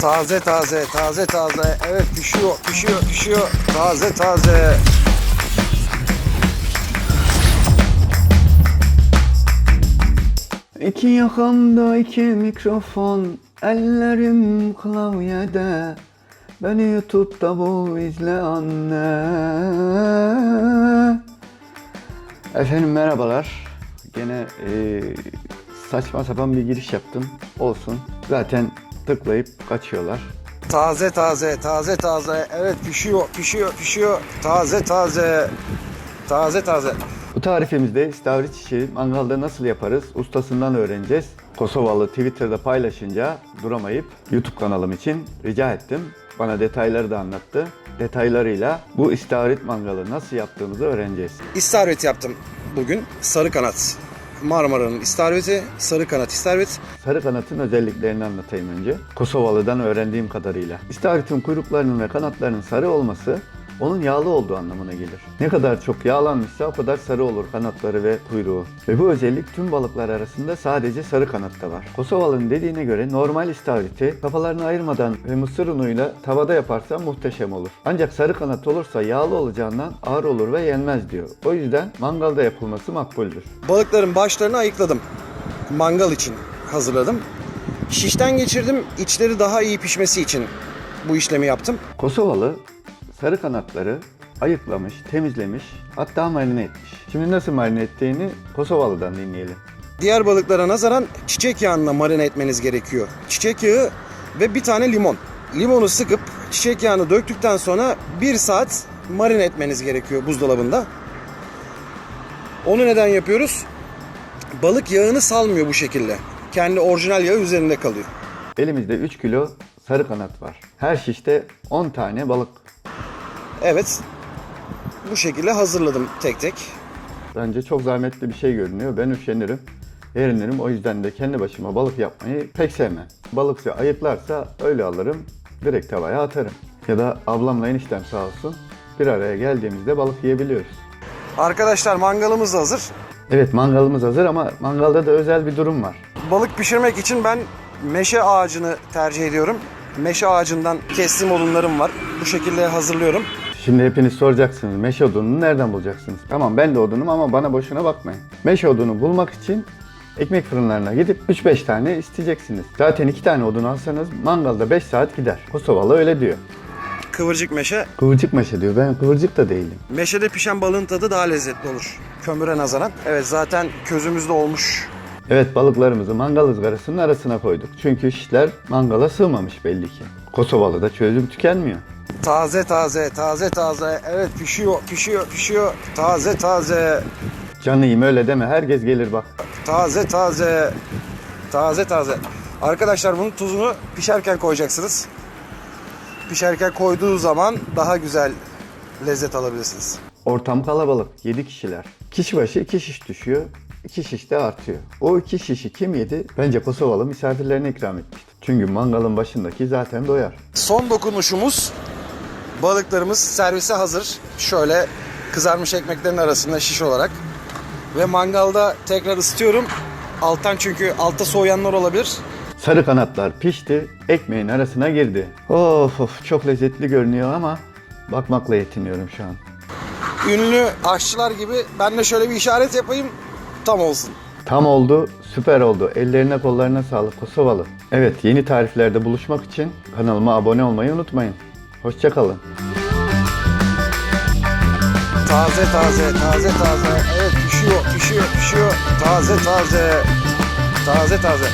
Taze taze, taze taze. Evet pişiyor, pişiyor, pişiyor. Taze taze. İki yakamda iki mikrofon, ellerim klavyede. Beni YouTube'da bul izle anne. Efendim merhabalar. Gene e, saçma sapan bir giriş yaptım. Olsun. Zaten tıklayıp kaçıyorlar. Taze taze, taze taze. Evet pişiyor, pişiyor, pişiyor. Taze taze. Taze taze. Bu tarifimizde istavrit işi mangalda nasıl yaparız ustasından öğreneceğiz. Kosovalı Twitter'da paylaşınca duramayıp YouTube kanalım için rica ettim. Bana detayları da anlattı. Detaylarıyla bu istavrit mangalı nasıl yaptığımızı öğreneceğiz. İstavrit yaptım bugün. Sarı kanat. Marmara'nın istavriti, sarı kanat istavrit. Sarı kanatın özelliklerini anlatayım önce. Kosovalı'dan öğrendiğim kadarıyla. İstavritin kuyruklarının ve kanatlarının sarı olması onun yağlı olduğu anlamına gelir. Ne kadar çok yağlanmışsa o kadar sarı olur kanatları ve kuyruğu. Ve bu özellik tüm balıklar arasında sadece sarı kanatta var. Kosovalı'nın dediğine göre normal istavriti kafalarını ayırmadan ve mısır unuyla tavada yaparsan muhteşem olur. Ancak sarı kanat olursa yağlı olacağından ağır olur ve yenmez diyor. O yüzden mangalda yapılması makbuldür. Balıkların başlarını ayıkladım. Mangal için hazırladım. Şişten geçirdim. İçleri daha iyi pişmesi için bu işlemi yaptım. Kosovalı sarı kanatları ayıklamış, temizlemiş, hatta marine etmiş. Şimdi nasıl marine ettiğini Kosovalı'dan dinleyelim. Diğer balıklara nazaran çiçek yağında marine etmeniz gerekiyor. Çiçek yağı ve bir tane limon. Limonu sıkıp çiçek yağını döktükten sonra bir saat marine etmeniz gerekiyor buzdolabında. Onu neden yapıyoruz? Balık yağını salmıyor bu şekilde. Kendi orijinal yağı üzerinde kalıyor. Elimizde 3 kilo sarı kanat var. Her şişte 10 tane balık. Evet. Bu şekilde hazırladım tek tek. Bence çok zahmetli bir şey görünüyor. Ben üşenirim, erinlerim. O yüzden de kendi başıma balık yapmayı pek sevmem. Balıkçı ayıklarsa öyle alırım, direkt tavaya atarım. Ya da ablamla eniştem sağ olsun bir araya geldiğimizde balık yiyebiliyoruz. Arkadaşlar mangalımız da hazır. Evet mangalımız hazır ama mangalda da özel bir durum var. Balık pişirmek için ben meşe ağacını tercih ediyorum. Meşe ağacından kestiğim odunlarım var. Bu şekilde hazırlıyorum. Şimdi hepiniz soracaksınız meşe odununu nereden bulacaksınız? Tamam ben de odunum ama bana boşuna bakmayın. Meşe odunu bulmak için ekmek fırınlarına gidip 3-5 tane isteyeceksiniz. Zaten 2 tane odun alsanız mangalda 5 saat gider. Kosovalı öyle diyor. Kıvırcık meşe. Kıvırcık meşe diyor. Ben kıvırcık da değilim. Meşede pişen balığın tadı daha lezzetli olur. Kömüre nazaran. Evet zaten közümüzde olmuş. Evet balıklarımızı mangal ızgarasının arasına koyduk. Çünkü şişler mangala sığmamış belli ki. Kosovalı'da çözüm tükenmiyor. Taze taze, taze taze. Evet pişiyor, pişiyor, pişiyor. Taze taze, Canıyım öyle deme herkes gelir bak. taze taze. Taze taze. Arkadaşlar bunun tuzunu pişerken koyacaksınız. Pişerken koyduğu zaman daha güzel lezzet alabilirsiniz. Ortam kalabalık. 7 kişiler. Kişi başı 2 şiş düşüyor. 2 şiş de artıyor. O 2 şişi kim yedi? Bence Kosovalı misafirlerine ikram etmiştir. Çünkü mangalın başındaki zaten doyar. Son dokunuşumuz balıklarımız servise hazır. Şöyle kızarmış ekmeklerin arasında şiş olarak. Ve mangalda tekrar ısıtıyorum. Alttan çünkü altta soğuyanlar olabilir. Sarı kanatlar pişti, ekmeğin arasına girdi. Of of çok lezzetli görünüyor ama bakmakla yetiniyorum şu an. Ünlü aşçılar gibi ben de şöyle bir işaret yapayım. Tam olsun. Tam oldu, süper oldu. Ellerine kollarına sağlık Kosovalı. Evet, yeni tariflerde buluşmak için kanalıma abone olmayı unutmayın. Hoşçakalın. Taze taze, taze taze. Evet pişiyor, pişiyor, pişiyor. Taze taze. Taze taze.